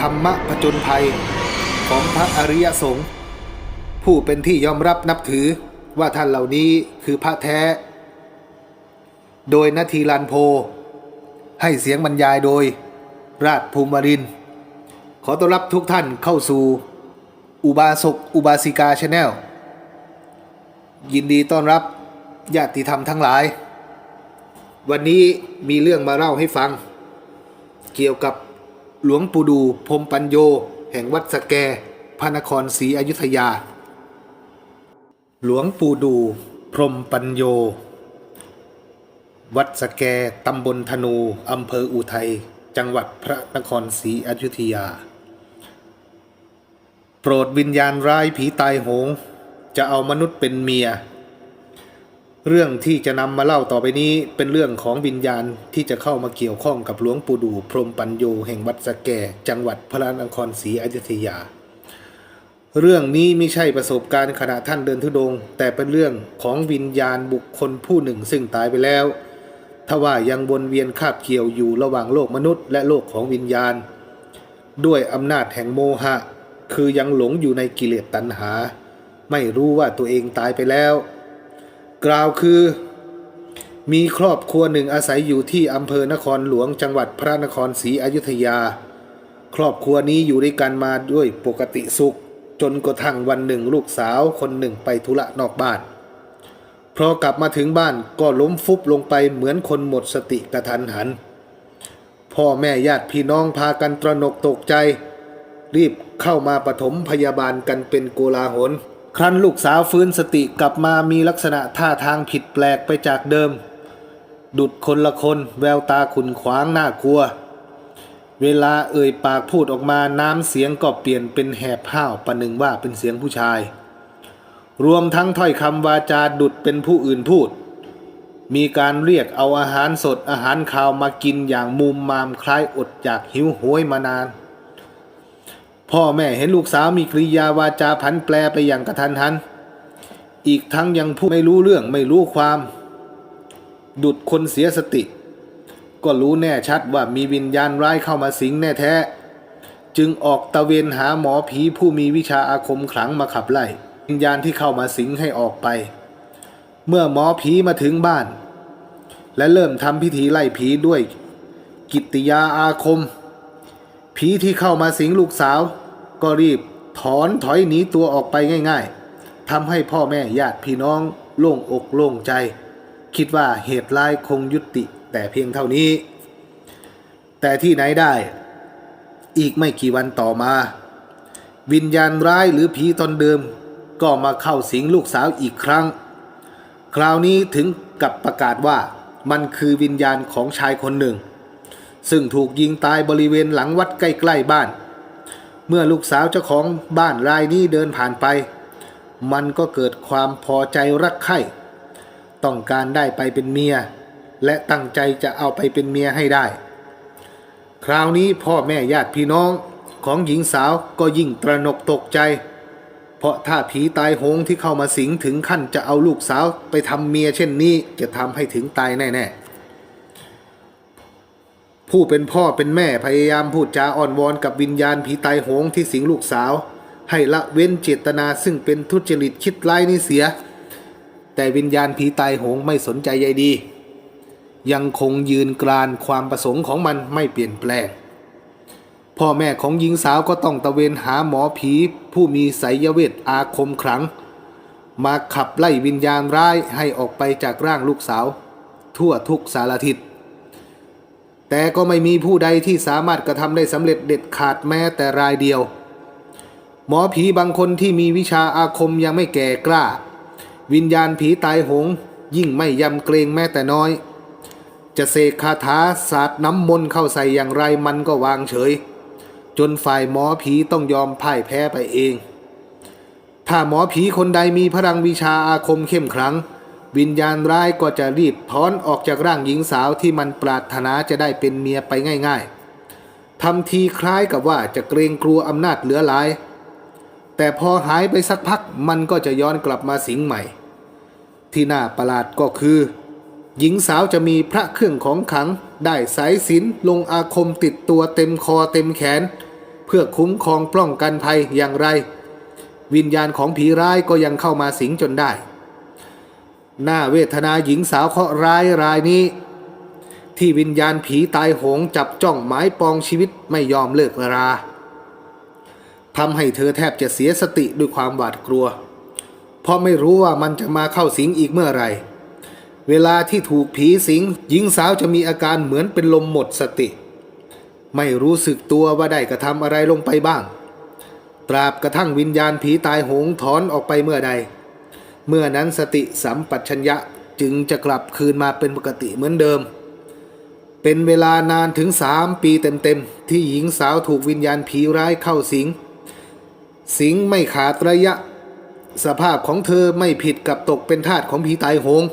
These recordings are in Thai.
ธรรมะผจญภัยของพระอริยสงฆ์ผู้เป็นที่ยอมรับนับถือว่าท่านเหล่านี้คือพระแท้ โดยนาทีลันโพ ให้เสียงบรรยายโดย ราชภูมิริน ขอต้อนรับทุกท่านเข้าสู่ อุบาสกอุบาสิกาชาแนลยินดีต้อนรับญาติธรรมทั้งหลาย วันนี้มีเรื่องมาเล่าให้ฟัง เกี่ยวกับ หลวงปู่ดูพรมปัญโย แห่งวัดสแก พระนครศรีอยุธยา หลวงปู่ดู พรมปัญโย วัดสแกตำบลธนู อำเภออุทัย จังหวัดพระนครศรีอยุธยา โปรดวิญญาณร้ายผีตายโหง จะเอามนุษย์เป็นเมีย เรื่องที่จะนำมาเล่าต่อไปนี้เป็นเรื่องของวิญญาณที่จะเข้ามาเกี่ยวข้องกับหลวงปู่ดูพรมปัญโยแห่งวัดสแก จังหวัดพระนครศรีอยุธยา เรื่องนี้ไม่ใช่ประสบการณ์ขณะท่านเดินทุดงค์แต่เป็นเรื่องของวิญญาณบุคคลผู้หนึ่งซึ่งตายไปแล้วทว่ายังวนเวียนคาบเกี่ยวอยู่ระหว่างโลกมนุษย์ และโลกของวิญญาณ ด้วยอำนาจแห่งโมหะ คือยังหลงอยู่ในกิเลสตัณหา ไม่รู้ว่าตัวเองตายไปแล้ว กล่าวคือ มีครอบครัวหนึ่งอาศัยอยู่ที่อำเภอนครหลวงจังหวัดพระนครศรีอยุธยา ครอบครัวนี้อยู่ด้วยกันมาด้วยปกติสุข จนกระทั่งวันหนึ่งลูกสาวคนหนึ่งไปธุระนอกบ้าน พอกลับมาถึงบ้านก็ล้มฟุบลงไปเหมือนคนหมดสติกระทันหัน พ่อแม่ญาติพี่น้องพากันตระหนกตกใจ รีบเข้ามาปฐมพยาบาลกันเป็นโกลาหล ครั้นลูกสาวฟื้นสติกลับมามีลักษณะท่าทางผิดแปลกไปจากเดิม ดุดคนละคนแววตาขุนขวางน่ากลัว เวลาเอ่ยปากพูดออกมาน้ำเสียงก็เปลี่ยนเป็นแหบห้าวประหนึ่งว่าเป็นเสียงผู้ชาย รวมทั้งถ้อยคำวาจาดุดเป็นผู้อื่นพูด มีการเรียกเอาอาหารสดอาหารคาวมากินอย่างมุมมามคล้ายอดอยากหิวโหยมานาน พ่อแม่เห็นลูกสาวมีกริยาวาจาผันแปรไปอย่างกระทันหัน อีกทั้งยังพูดไม่รู้เรื่องไม่รู้ความ ดุดคนเสียสติ ก็รู้แน่ชัดว่ามีวิญญาณร้ายเข้ามาสิงแน่แท้ จึงออกตะเวนหาหมอผีผู้มีวิชาอาคมขลังมาขับไล่ วิญญาณที่เข้ามาสิงให้ออกไป เมื่อหมอผีมาถึงบ้าน และเริ่มทำพิธีไล่ผีด้วย กิตติยาอาคม ผีที่เข้ามาสิงลูกสาว ก็รีบถอนถอยหนีตัวออกไปง่าย ๆทำให้พ่อแม่ญาติพี่น้องโล่งอกโล่งใจ คิดว่าเหตุร้ายคงยุติ แต่เพียงเท่านี้ แต่ที่ไหนได้ อีกไม่กี่วันต่อมา วิญญาณร้ายหรือผีตนเดิม ก็มาเข้าสิงลูกสาวอีกครั้ง คราวนี้ถึงกับประกาศว่ามันคือวิญญาณของชายคนหนึ่ง ซึ่งถูกยิงตายบริเวณหลังวัดใกล้ ๆ บ้าน เมื่อลูกสาวเจ้าของบ้านรายนี้เดินผ่านไป มันก็เกิดความพอใจรักใคร่ต้องการได้ไปเป็นเมีย และตั้งใจจะเอาไปเป็นเมียให้ได้ คราวนี้พ่อแม่ญาติพี่น้องของหญิงสาวก็ยิ่งตระหนกตกใจ เพราะถ้าผีตายโหงที่เข้ามาสิงถึงขั้นจะเอาลูกสาวไปทำเมียเช่นนี้จะทำให้ถึงตายแน่ๆ ผู้เป็นพ่อเป็นแม่พยายามพูดจาอ่อนวอนกับวิญญาณผีตายโหงที่สิงลูกสาว ให้ละเว้นเจตนาซึ่งเป็นทุจริตคิดร้ายนี่เสีย แต่วิญญาณผีตายโหงไม่สนใจใยดี ยังคงยืนกรานความประสงค์ของมันไม่เปลี่ยนแปลง พ่อแม่ของหญิงสาวก็ต้องตะเวนหาหมอผีผู้มีไสยเวทอาคมขลัง มาขับไล่วิญญาณร้ายให้ออกไปจากร่างลูกสาว ทั่วทุกสารทิศ แต่ก็ไม่มีผู้ใดที่สามารถกระทำได้สำเร็จเด็ดขาดแม้แต่รายเดียว หมอผีบางคนที่มีวิชาอาคมยังไม่แก่กล้า วิญญาณผีตายโหง ยิ่งไม่ยำเกรงแม้แต่น้อย จะเสกคาถาสาดน้ำมนต์เข้าใส่อย่างไรมันก็วางเฉย จนฝ่ายหมอผีต้องยอมพ่ายแพ้ไปเอง ถ้าหมอผีคนใดมีพลังวิชาอาคมเข้มขลัง วิญญาณร้ายก็จะรีบถอนออกจากร่างหญิงสาวที่มันปรารถนาจะได้เป็นเมียไปง่ายๆทำทีคล้ายกับว่าจะเกรงกลัวอำนาจเหลือหลาย แต่พอหายไปสักพักมันก็จะย้อนกลับมาสิงใหม่ ที่น่าประหลาดก็คือ หญิงสาวจะมีพระเครื่องของขัง ได้สายสินลงอาคมติดตัวเต็มคอเต็มแขน เพื่อคุ้มครองป้องกันภัยอย่างไร วิญญาณของผีร้ายก็ยังเข้ามาสิงจนได้ หน้าเวทนาหญิงสาวเคราะห์ร้ายรายนี้ ที่วิญญาณผีตายโหงจับจ้องหมายปองชีวิตไม่ยอมเลิกราทำให้เธอแทบจะเสียสติด้วยความหวาดกลัว เพราะไม่รู้ว่ามันจะมาเข้าสิงอีกเมื่อไหร่ เวลาที่ถูกผีสิง หญิงสาวจะมีอาการเหมือนเป็นลมหมดสติ ไม่รู้สึกตัวว่าได้กระทำอะไรลงไปบ้าง ตราบกระทั่งวิญญาณผีตายโหงถอนออกไปเมื่อใด เมื่อนั้นสติสัมปชัญญะจึงจะกลับคืนมาเป็นปกติเหมือนเดิม เป็นเวลานานถึงสามปีเต็มๆ ที่หญิงสาวถูกวิญญาณผีร้ายเข้าสิง สิงไม่ขาดระยะ สภาพของเธอไม่ผิดกับตกเป็นทาสของผีตายโหง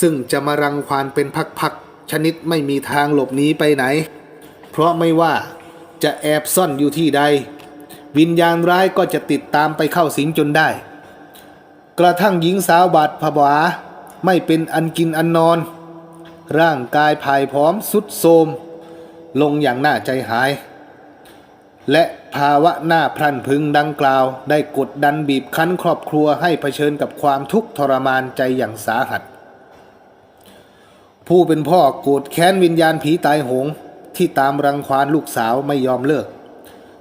ซึ่งจะมารังควานเป็นพักๆ ชนิดไม่มีทางหลบหนีไปไหน เพราะไม่ว่าจะแอบซ่อนอยู่ที่ใด วิญญาณร้ายก็จะติดตามไปเข้าสิงจนได้ กระทั่งหญิงสาวบาดผวาไม่เป็นอันกินอันนอน ร่างกายภายพร้อมสุดโทมลงอย่างน่าใจหาย และภาวะหน้าพรันพึงดังกล่าว ได้กดดันบีบคั้นครอบครัวให้เผชิญกับความทุกข์ทรมานใจอย่างสาหัส ผู้เป็นพ่อโกรธแค้นวิญญาณผีตายโหงที่ตามรังควานลูกสาวไม่ยอมเลิก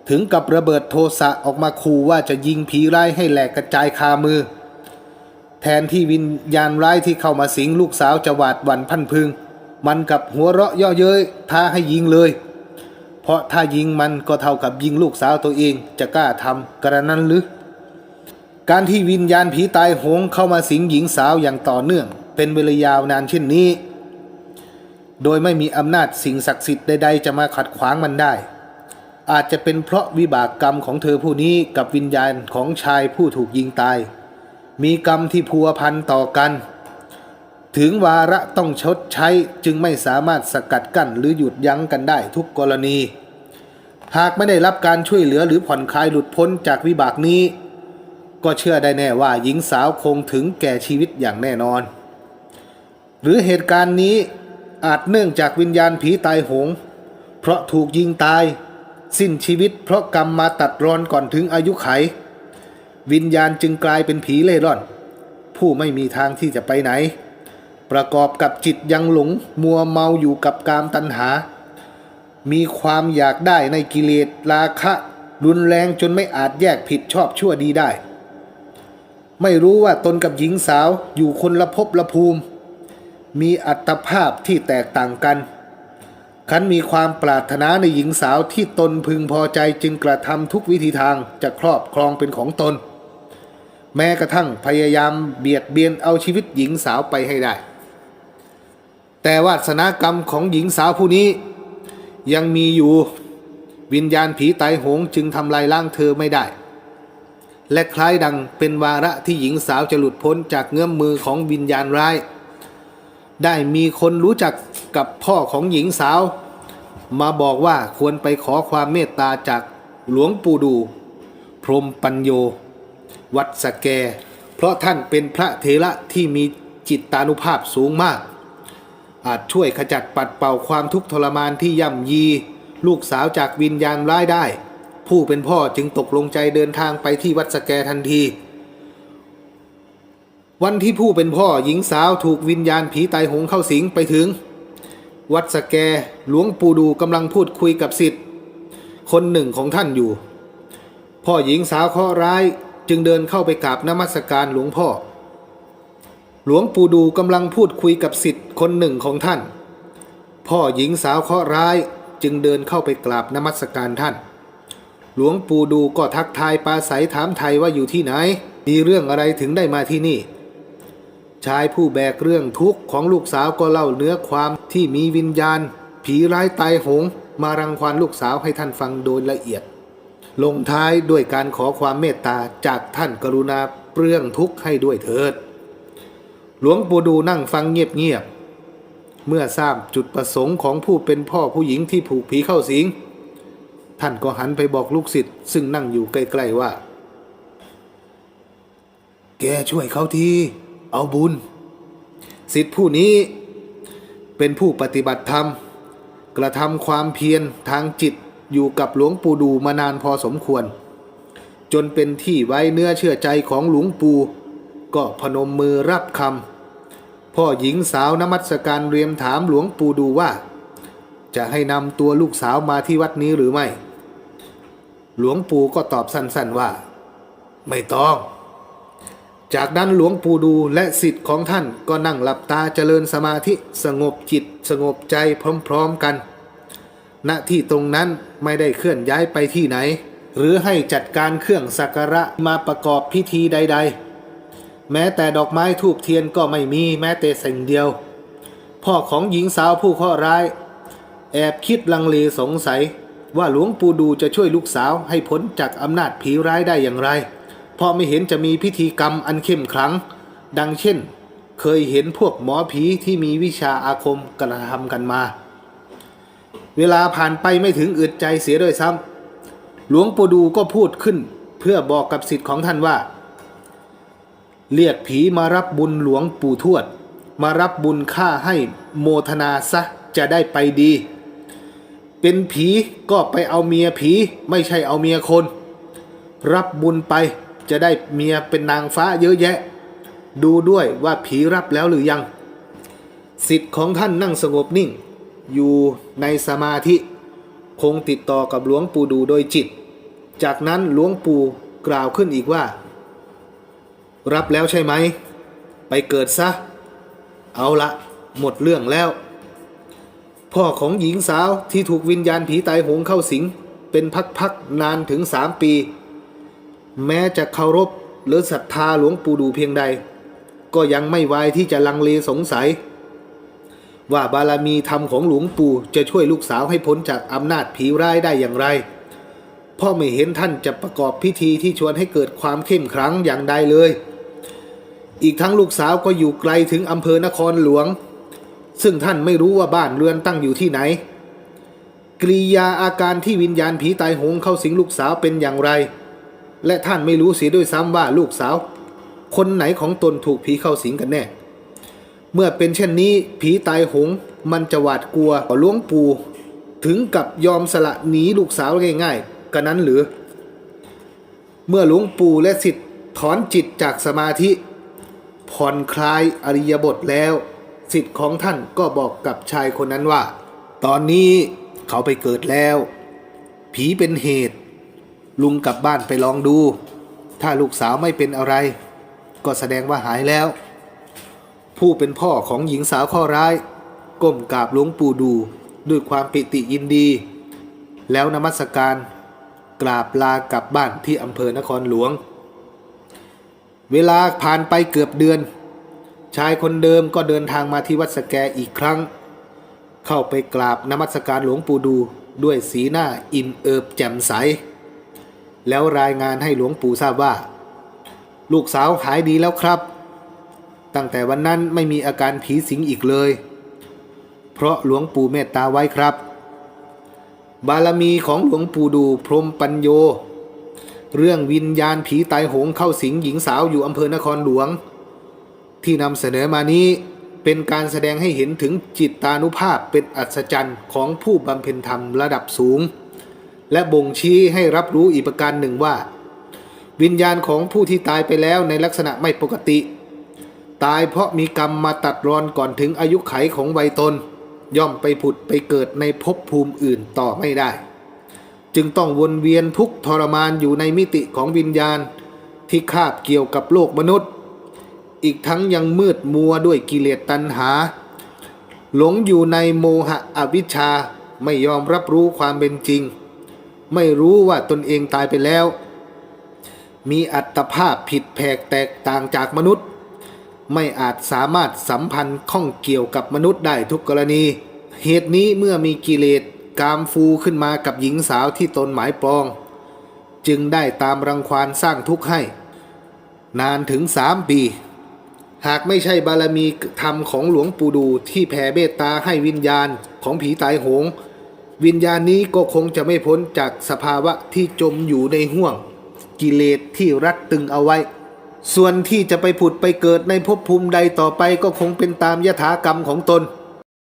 ถึงกับระเบิดโทสะออกมาขู่ว่าจะยิงผีร้ให้แหลกกระจายคามือ แทนที่วิญญาณร้ายที่เข้ามาสิงลูกสาวจะหวาดหวั่นพันพึง มันกับหัวเราะเย่อเย้ยท้าให้ยิงเลย เพราะถ้ายิงมันก็เท่ากับยิงลูกสาวตัวเองจะกล้าทำกระนั้นหรือ การที่วิญญาณผีตายโหงเข้ามาสิงหญิงสาวอย่างต่อเนื่อง เป็นเวลายาวนานเช่นนี้ โดยไม่มีอำนาจสิ่งศักดิ์สิทธิ์ใดๆจะมาขัดขวางมันได้ อาจจะเป็นเพราะวิบากกรรมของเธอผู้นี้กับวิญญาณของชายผู้ถูกยิงตาย มีกรรมที่พัวพันต่อกัน ถึงวาระต้องชดใช้จึงไม่สามารถสกัดกั้นหรือหยุดยั้งกันได้ทุกกรณี หากไม่ได้รับการช่วยเหลือหรือผ่อนคลายหลุดพ้นจากวิบากนี้ ก็เชื่อได้แน่ว่าหญิงสาวคงถึงแก่ชีวิตอย่างแน่นอน หรือเหตุการณ์นี้อาจเนื่องจากวิญญาณผีตายโหง เพราะถูกยิงตาย สิ้นชีวิตเพราะกรรมมาตัดรอนก่อนถึงอายุไข วิญญาณจึงกลายเป็นผีเล่ร่อน ผู้ไม่มีทางที่จะไปไหน ประกอบกับจิตยังหลงมัวเมาอยู่กับกามตัณหา มีความอยากได้ในกิเลสราคะ รุนแรงจนไม่อาจแยกผิดชอบชั่วดีได้ ไม่รู้ว่าตนกับหญิงสาวอยู่คนละภพละภูมิ มีอัตภาพที่แตกต่างกันขันมีความปรารถนาในหญิงสาวที่ตนพึงพอใจจึงกระทำทุกวิธีทางจะครอบครองเป็นของตน แม้กระทั่งพยายามเบียดเบียนเอาชีวิตหญิงสาวไปให้ได้ แต่วาสนากรรมของหญิงสาวผู้นี้ ยังมีอยู่วิญญาณผีตายโหงจึงทำลายล้างเธอไม่ได้ และคล้ายดังเป็นวาระที่หญิงสาวจะหลุดพ้นจากเงื้อมมือของวิญญาณร้าย ได้มีคนรู้จักกับพ่อของหญิงสาว มาบอกว่าควรไปขอความเมตตาจากหลวงปู่ดู พรหมปัญโย วัดสแก เพราะท่านเป็นพระเถระที่มีจิตตานุภาพสูงมาก อาจช่วยขจัดปัดเป่าความทุกข์ทรมานที่ย่ำยี ลูกสาวจากวิญญาณร้ายได้ ผู้เป็นพ่อจึงตกลงใจเดินทางไปที่วัดสแกทันที วันที่ผู้เป็นพ่อหญิงสาวถูกวิญญาณผีตายโหงเข้าสิงไปถึง วัดสแกหลวงปู่ดูกำลังพูดคุยกับสิทธิ์คนหนึ่งของท่านอยู่ พ่อหญิงสาวเคราะร้าย จึงเดินเข้าไปกราบนมัสการหลวงพ่อ หลวงปู่ดูกำลังพูดคุยกับสิทธิ์คนหนึ่งของท่าน พ่อหญิงสาวเคราะห์ร้ายจึงเดินเข้าไปกราบนมัสการท่าน หลวงปู่ดูก็ทักทายปาศัยถามไทยว่าอยู่ที่ไหน มีเรื่องอะไรถึงได้มาที่นี่ ชายผู้แบกเรื่องทุกข์ของลูกสาวก็เล่าเนื้อความที่มีวิญญาณ ผีร้ายตายโหง มารังควานลูกสาวให้ท่านฟังโดยละเอียด ลงท้ายด้วยการขอความเมตตาจากท่านกรุณาเปลื้องทุกข์ให้ด้วยเถิด หลวงปู่ดูนั่งฟังเงียบๆ เมื่อทราบจุดประสงค์ของผู้เป็นพ่อผู้หญิงที่ผูกผีเข้าสิง ท่านก็หันไปบอกลูกศิษย์ซึ่งนั่งอยู่ใกล้ๆว่า แกช่วยเขาทีเอาบุญสิทธิผู้นี้เป็นผู้ปฏิบัติธรรม กระทำความเพียรทางจิต อยู่กับหลวงปู่ดูมานานพอสมควร จนเป็นที่ไว้เนื้อเชื่อใจของหลวงปู่ก็พนมมือรับคำพ่อหญิงสาวนมัสการเรียมถามหลวงปู่ดูว่า จะให้นำตัวลูกสาวมาที่วัดนี้หรือไม่ หลวงปู่ก็ตอบสั้นๆว่า ไม่ต้อง จากนั้นหลวงปู่ดูและสิทธิ์ของท่านก็นั่งหลับตาเจริญสมาธิสงบจิตสงบใจพร้อม ๆกัน ณที่ตรงนั้นไม่ได้เคลื่อนย้ายไปที่ไหน หรือให้จัดการเครื่องสักการะมาประกอบพิธีใด ๆ แม้แต่ดอกไม้ทูบเทียนก็ไม่มีแม้แต่สิ่งเดียว พ่อของหญิงสาวผู้เคราะห์ร้าย แอบคิดลังเลสงสัย ว่าหลวงปู่ดูจะช่วยลูกสาวให้พ้นจากอำนาจผีร้ายได้อย่างไร เพราะไม่เห็นจะมีพิธีกรรมอันเข้มขลัง ดังเช่น เคยเห็นพวกหมอผีที่มีวิชาอาคมกระทำกันมา เวลาผ่านไปไม่ถึงอึดใจเสียด้วยซ้ำหลวงปู่ดูก็พูดขึ้น เพื่อบอกกับสิทธิ์ของท่านว่า เรียกผีมารับบุญหลวงปู่ทวด มารับบุญค่าให้โมทนาซะจะได้ไปดี เป็นผีก็ไปเอาเมียผีไม่ใช่เอาเมียคน รับบุญไปจะได้เมียเป็นนางฟ้าเยอะแยะ ดูด้วยว่าผีรับแล้วหรือยัง สิทธิ์ของท่านนั่งสงบนิ่ง อยู่ในสมาธิ คงติดต่อกับหลวงปู่ดูโดยจิต จากนั้นหลวงปู่กล่าวขึ้นอีกว่า รับแล้วใช่ไหม ไปเกิดซะ เอาละ หมดเรื่องแล้ว พ่อของหญิงสาวที่ถูกวิญญาณผีตายโหงเข้าสิง เป็นพักๆนานถึงสามปี แม้จะเคารพหรือศรัทธาหลวงปู่ดูเพียงใด ก็ยังไม่ไวายที่จะลังเลสงสัย ว่าบารมีธรรมของหลวงปู่จะช่วยลูกสาวให้พ้นจากอำนาจผีร้ายได้อย่างไร พ่อไม่เห็นท่านจะประกอบพิธีที่ชวนให้เกิดความเข้มขลังอย่างใดเลย อีกทั้งลูกสาวก็อยู่ไกลถึงอำเภอนครหลวง ซึ่งท่านไม่รู้ว่าบ้านเรือนตั้งอยู่ที่ไหนกริยาอาการที่วิญญาณผีตายโหงเข้าสิงลูกสาวเป็นอย่างไร และท่านไม่รู้เสียด้วยซ้ำว่าลูกสาว คนไหนของตนถูกผีเข้าสิงกันแน่ เมื่อเป็นเช่นนี้ผีตายโหงมันจะหวาดกลัวหลวงปู่ถึงกับยอมสละหนีลูกสาวง่ายๆกันนั้นหรือ เมื่อหลวงปู่และสิทธิ์ถอนจิตจากสมาธิ ผ่อนคลายอริยบทแล้ว สิทธิ์ของท่านก็บอกกับชายคนนั้นว่า ตอนนี้เขาไปเกิดแล้ว ผีเป็นเหตุ ลุงกลับบ้านไปลองดู ถ้าลูกสาวไม่เป็นอะไร ก็แสดงว่าหายแล้ว ผู้เป็นพ่อของหญิงสาวข้อร้าย ก้มกราบหลวงปู่ดูด้วยความปิติยินดี แล้วนมัสการกราบลากลับบ้านที่อำเภอนครหลวง เวลาผ่านไปเกือบเดือน ชายคนเดิมก็เดินทางมาที่วัดสแกอีกครั้ง เข้าไปกราบนมัสการหลวงปู่ดูด้วยสีหน้าอิ่มเอิบแจ่มใส แล้วรายงานให้หลวงปู่ทราบว่า ลูกสาวหายดีแล้วครับ ตั้งแต่วันนั้นไม่มีอาการผีสิงอีกเลย เพราะหลวงปู่เมตตาไว้ครับ บารมีของหลวงปู่ดูพรหมปัญโย เรื่องวิญญาณผีตายโหงเข้าสิงหญิงสาวอยู่อำเภอนครหลวง ที่นำเสนอมานี้เป็นการแสดงให้เห็นถึงจิตตานุภาพเป็นอัศจรรย์ของผู้บำเพ็ญธรรมระดับสูง และบ่งชี้ให้รับรู้อีกประการหนึ่งว่า วิญญาณของผู้ที่ตายไปแล้วในลักษณะไม่ปกติ ตายเพราะมีกรรมมาตัดรอนก่อนถึงอายุไขของวัยตน ย่อมไปผุดไปเกิดในภพภูมิอื่นต่อไม่ได้ จึงต้องวนเวียนทุกทรมานอยู่ในมิติของวิญญาณ ที่คาบเกี่ยวกับโลกมนุษย์ อีกทั้งยังมืดมัวด้วยกิเลสตัณหา หลงอยู่ในโมหะอวิชชาไม่ยอมรับรู้ความเป็นจริง ไม่รู้ว่าตนเองตายไปแล้ว มีอัตภาพผิดแผกแตกต่างจากมนุษย์ ไม่อาจสามารถสัมพันธ์ข้องเกี่ยวกับมนุษย์ได้ทุกกรณี เหตุนี้เมื่อมีกิเลสกามฟูขึ้นมากับหญิงสาวที่ตนหมายปอง จึงได้ตามรังควานสร้างทุกข์ให้ นานถึงสามปี หากไม่ใช่บารมีธรรมของหลวงปู่ดูที่แผ่เมตตาให้วิญญาณของผีตายโหง วิญญาณนี้ก็คงจะไม่พ้นจากสภาวะที่จมอยู่ในห่วง กิเลสที่รัดตึงเอาไว้ ส่วนที่จะไปผุดไปเกิดในภพภูมิใดต่อไปก็คงเป็นตามยถากรรมของตน